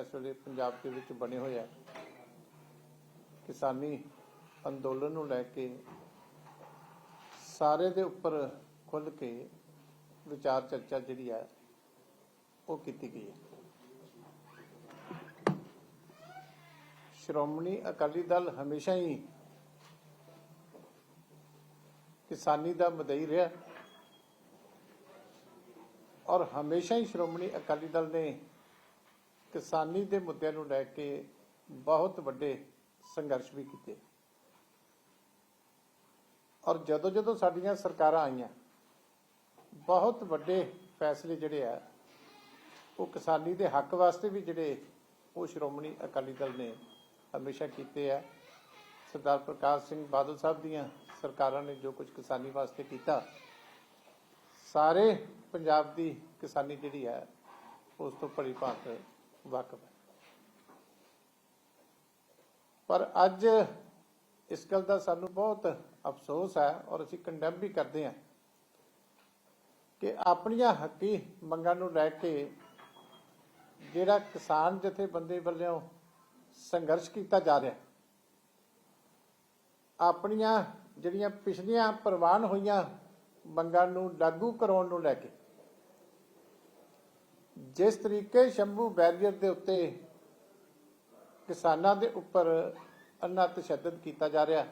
ਇਸ ਵੇਲੇ ਪੰਜਾਬ ਦੇ ਵਿੱਚ ਬਣੇ ਹੋਏ ਕਿਸਾਨੀ ਅੰਦੋਲਨ ਨੂੰ ਲੈ ਕੇ ਸਾਰੇ ਦੇ ਉੱਪਰ ਖੁੱਲ ਕੇ ਵਿਚਾਰ ਚਰਚਾ ਜਿਹੜੀ ਹੈ ਉਹ ਕੀਤੀ ਗਈ ਹੈ ਸ਼੍ਰੋਮਣੀ ਅਕਾਲੀ ਦਲ ਹਮੇਸ਼ਾ ਹੀ ਕਿਸਾਨੀ ਦਾ ਮਦਈ ਰਿਹਾ। ਔਰ ਹਮੇਸ਼ਾ ਹੀ ਸ਼੍ਰੋਮਣੀ ਅਕਾਲੀ ਦਲ ਨੇ ਕਿਸਾਨੀ ਦੇ ਮੁੱਦਿਆਂ ਨੂੰ ਲੈ ਕੇ ਬਹੁਤ ਵੱਡੇ ਸੰਘਰਸ਼ ਵੀ ਕੀਤੇ। ਔਰ ਜਦੋਂ ਜਦੋਂ ਸਾਡੀਆਂ ਸਰਕਾਰਾਂ ਆਈਆਂ, ਬਹੁਤ ਵੱਡੇ ਫੈਸਲੇ ਜਿਹੜੇ ਆ, ਉਹ ਕਿਸਾਨੀ ਦੇ ਹੱਕ ਵਾਸਤੇ ਵੀ ਜਿਹੜੇ ਉਹ ਸ਼੍ਰੋਮਣੀ ਅਕਾਲੀ ਦਲ ਨੇ ਹਮੇਸ਼ਾ ਕੀਤੇ ਆ। ਸਰਦਾਰ ਪ੍ਰਕਾਸ਼ ਸਿੰਘ ਬਾਦਲ ਸਾਹਿਬ ਦੀਆਂ ਸਰਕਾਰਾਂ ਨੇ ਜੋ ਕੁਝ ਕਿਸਾਨੀ ਵਾਸਤੇ ਕੀਤਾ, ਸਾਰੇ ਪੰਜਾਬ ਦੀ ਕਿਸਾਨੀ ਜਿਹੜੀ ਹੈ ਉਸ ਤੋਂ ਭਲੀ ਭਾਂਤ ਵਾਕਫ ਹੈ। ਪਰ ਅੱਜ ਇਸ ਗੱਲ ਦਾ ਸਾਨੂੰ ਬਹੁਤ ਅਫਸੋਸ ਹੈ ਔਰ ਅਸੀਂ ਕੰਡੈਮ ਵੀ ਕਰਦੇ ਹਾਂ ਕਿ ਆਪਣੀਆਂ ਹੱਕੀ ਮੰਗਾਂ ਨੂੰ ਲੈ ਕੇ ਜਿਹੜਾ ਕਿਸਾਨ ਜਥੇਬੰਦੀ ਵੱਲੋਂ ਸੰਘਰਸ਼ ਕੀਤਾ ਜਾ ਰਿਹਾ ਆਪਣੀਆਂ ਜਿਹੜੀਆਂ ਪਿਛਲੀਆਂ ਪ੍ਰਵਾਨ ਹੋਈਆਂ ਮੰਗਾਂ ਨੂੰ ਲਾਗੂ ਕਰਾਉਣ ਨੂੰ ਲੈ ਕੇ ਜਿਸ ਤਰੀਕੇ ਸ਼ੰਭੂ ਬੈਰੀਅਰ ਦੇ ਉੱਤੇ ਕਿਸਾਨਾਂ ਦੇ ਉੱਪਰ ਅੰਨਾ ਤਸ਼ੱਦਦ ਕੀਤਾ ਜਾ ਰਿਹਾ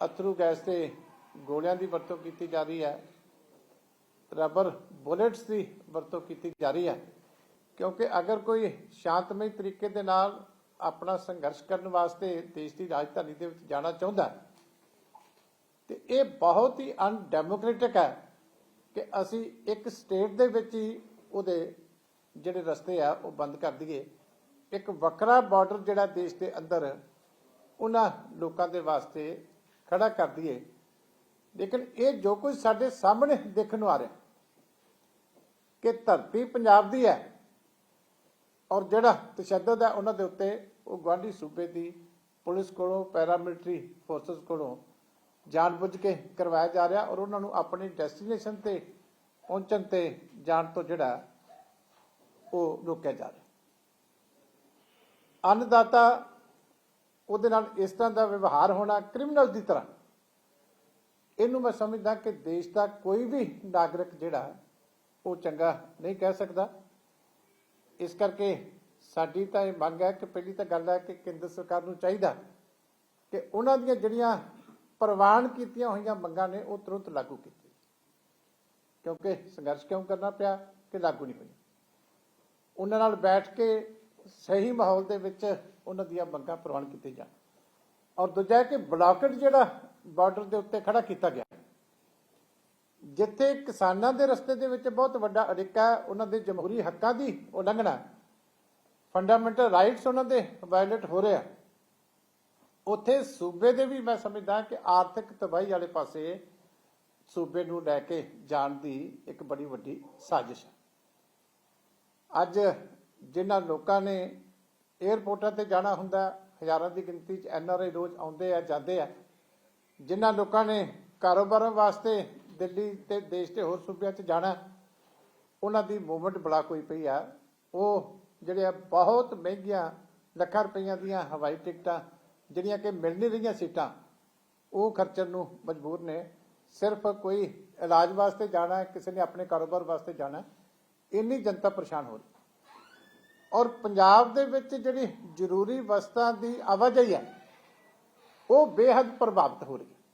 ਅਥਰੂ ਗੈਸ ਤੇ ਗੋਲਿਆਂ ਦੀ ਵਰਤੋਂ ਕੀਤੀ ਜਾ ਰਹੀ ਹੈ, ਰਬਰ ਬੁਲੇਟਸ ਦੀ ਵਰਤੋਂ ਕੀਤੀ ਜਾ ਰਹੀ ਹੈ, ਕਿਉਂਕਿ ਅਗਰ ਕੋਈ ਸ਼ਾਂਤਮਈ ਤਰੀਕੇ ਦੇ ਨਾਲ ਆਪਣਾ ਸੰਘਰਸ਼ ਕਰਨ ਵਾਸਤੇ ਦੇਸ਼ ਦੀ ਰਾਜਧਾਨੀ ਦੇ ਵਿੱਚ ਜਾਣਾ ਚਾਹੁੰਦਾ ਤੇ ਇਹ ਬਹੁਤ ਹੀ ਅਨਡੈਮੋਕ੍ਰੈਟਿਕ ਹੈ। ਕਿ ਅਸੀਂ ਇੱਕ ਸਟੇਟ ਦੇ ਵਿੱਚ ਹੀ ਉਹਦੇ ਜਿਹੜੇ ਰਸਤੇ ਆ, ਉਹ ਬੰਦ ਕਰ ਦਈਏ। ਇੱਕ ਵੱਖਰਾ ਬਾਰਡਰ ਜਿਹੜਾ ਦੇਸ਼ ਦੇ ਅੰਦਰ ਉਹਨਾਂ ਲੋਕਾਂ ਦੇ ਵਾਸਤੇ ਖੜਾ ਕਰ ਦਈਏ। ਲੇਕਿਨ ਇਹ ਜੋ ਕੁਝ ਸਾਡੇ ਸਾਹਮਣੇ ਦੇਖਣ ਨੂੰ ਆ ਰਿਹਾ ਕਿ ਧਰਤੀ ਪੰਜਾਬ ਦੀ ਹੈ ਔਰ ਜਿਹੜਾ ਤਸ਼ੱਦਦ ਹੈ ਉਹਨਾਂ ਦੇ ਉੱਤੇ ਉਹ ਗਵਾਂਢੀ ਸੂਬੇ ਦੀ ਪੁਲਿਸ ਕੋਲੋਂ, ਪੈਰਾਮਿਲਟਰੀ ਫੋਰਸਸ ਕੋਲੋਂ ਜਾਣਬੁੱਝ ਕੇ ਕਰਵਾਇਆ ਜਾ ਰਿਹਾ ਔਰ ਉਹਨਾਂ ਨੂੰ ਆਪਣੀ ਡੈਸਟੀਨੇਸ਼ਨ ਤੇ ਪਹੁੰਚਣ ਤੇ ਜਾਣ ਤੋਂ ਜਿਹੜਾ ਉਹ ਰੋਕਿਆ ਜਾ ਰਿਹਾ। ਅੰਨਦਾਤਾ ਉਹਦੇ ਨਾਲ ਇਸ ਤਰ੍ਹਾਂ ਦਾ ਵਿਵਹਾਰ ਹੋਣਾ ਕ੍ਰਿਮੀਨਲ ਦੀ ਤਰ੍ਹਾਂ। ਇਹਨੂੰ ਮੈਂ ਸਮਝਦਾ ਕਿ ਦੇਸ਼ ਦਾ ਕੋਈ ਵੀ ਨਾਗਰਿਕ ਜਿਹੜਾ, ਉਹ ਚੰਗਾ ਨਹੀਂ ਕਹਿ ਸਕਦਾ। ਇਸ ਕਰਕੇ ਸਾਡੀ ਤਾਂ ਇਹ ਮੰਗ ਹੈ ਕਿ ਪਹਿਲੀ ਤਾਂ ਗੱਲ ਹੈ ਕਿ ਕੇਂਦਰ ਸਰਕਾਰ ਨੂੰ ਚਾਹੀਦਾ ਕਿ ਉਹਨਾਂ ਦੀਆਂ ਜਿਹੜੀਆਂ ਪ੍ਰਵਾਨ ਕੀਤੀਆਂ ਹੋਈਆਂ ਮੰਗਾਂ ਨੇ ਉਹ ਤੁਰੰਤ ਲਾਗੂ ਕੀਤੀਆਂ। ਕਿਉਂਕਿ ਸੰਘਰਸ਼ ਕਿਉਂ ਕਰਨਾ ਪਿਆ? ਕਿ ਲਾਗੂ ਨਹੀਂ ਹੋਈ ਉਹਨਾਂ ਨਾਲ ਬੈਠ ਕੇ ਸਹੀ ਮਾਹੌਲ ਦੇ ਵਿੱਚ ਉਹਨਾਂ ਦੀਆਂ ਮੰਗਾਂ ਪ੍ਰਵਾਨ ਕੀਤੀਆਂ ਜਾਣ। ਔਰ ਦੂਜਾ ਕਿ ਬਲਾਕਟ ਜਿਹੜਾ ਬਾਰਡਰ ਦੇ ਉੱਤੇ ਖੜਾ ਕੀਤਾ ਗਿਆ ਜਿੱਥੇ ਕਿਸਾਨਾਂ ਦੇ ਰਸਤੇ ਦੇ ਵਿੱਚ ਬਹੁਤ ਵੱਡਾ ਅੜਿੱਕਾ ਹੈ, ਉਹਨਾਂ ਦੇ ਜਮਹੂਰੀ ਹੱਕਾਂ ਦੀ ਉਲੰਘਣਾ ਫੰਡਾਮੈਂਟਲ ਰਾਈਟਸ ਉਹਨਾਂ ਦੇ ਵਾਇਲੇਟ ਹੋ ਰਿਹਾ ਉੱਥੇ ਸੂਬੇ ਦੇ ਵੀ ਮੈਂ ਸਮਝਦਾ ਕਿ ਆਰਥਿਕ ਤਬਾਹੀ ਵਾਲੇ ਪਾਸੇ ਸੂਬੇ ਨੂੰ ਲੈ ਕੇ ਜਾਣ ਦੀ ਇੱਕ ਬੜੀ ਵੱਡੀ ਸਾਜ਼ਿਸ਼ ਹੈ। ਅੱਜ ਜਿਨ੍ਹਾਂ ਲੋਕਾਂ ਨੇ 에ਅਰਪੋਰਟਾਂ ਤੇ ਜਾਣਾ ਹੁੰਦਾ, ਹਜ਼ਾਰਾਂ ਦੀ ਗਿਣਤੀ 'ਚ ਐਨਆਰਆਈ ਰੋਜ਼ ਆਉਂਦੇ ਆ, ਜਾਂਦੇ ਆ। ਜਿਨ੍ਹਾਂ ਲੋਕਾਂ ਨੇ ਕਾਰੋਬਾਰਾਂ ਵਾਸਤੇ ਦਿੱਲੀ ਤੇ ਦੇਸ਼ ਦੇ ਹੋਰ ਸੂਬਿਆਂ 'ਚ ਜਾਣਾ, ਉਹਨਾਂ ਦੀ ਮੂਵਮੈਂਟ ਬੜਾ ਕੋਈ ਪਈ ਆ। ਉਹ ਜਿਹੜੇ ਆ ਬਹੁਤ ਮਹਿੰਗੀਆਂ ਲੱਖਾਂ ਰੁਪਈਆਂ ਦੀਆਂ ਹਵਾਈ ਟਿਕਟਾਂ ਜਿਹੜੀਆਂ ਕਿ ਮਿਲ ਨਹੀਂ ਰਹੀਆਂ ਸੀਟਾਂ, ਉਹ ਖਰਚਣ ਨੂੰ ਮਜਬੂਰ ਨੇ। ਸਿਰਫ ਕੋਈ ਇਲਾਜ ਵਾਸਤੇ ਜਾਣਾ ਹੈ, ਕਿਸੇ ਨੇ ਆਪਣੇ ਕਾਰੋਬਾਰ ਵਾਸਤੇ ਜਾਣਾ ਇੰਨੀ ਜਨਤਾ ਪਰੇਸ਼ਾਨ ਹੋ ਰਹੀ। ਔਰ ਪੰਜਾਬ ਦੇ ਵਿੱਚ ਜਿਹੜੀ ਜ਼ਰੂਰੀ ਵਸਤਾਂ ਦੀ ਆਵਾਜਾਈ ਹੈ, ਉਹ ਬੇਹੱਦ ਪ੍ਰਭਾਵਿਤ ਹੋ ਰਹੀ ਹੈ।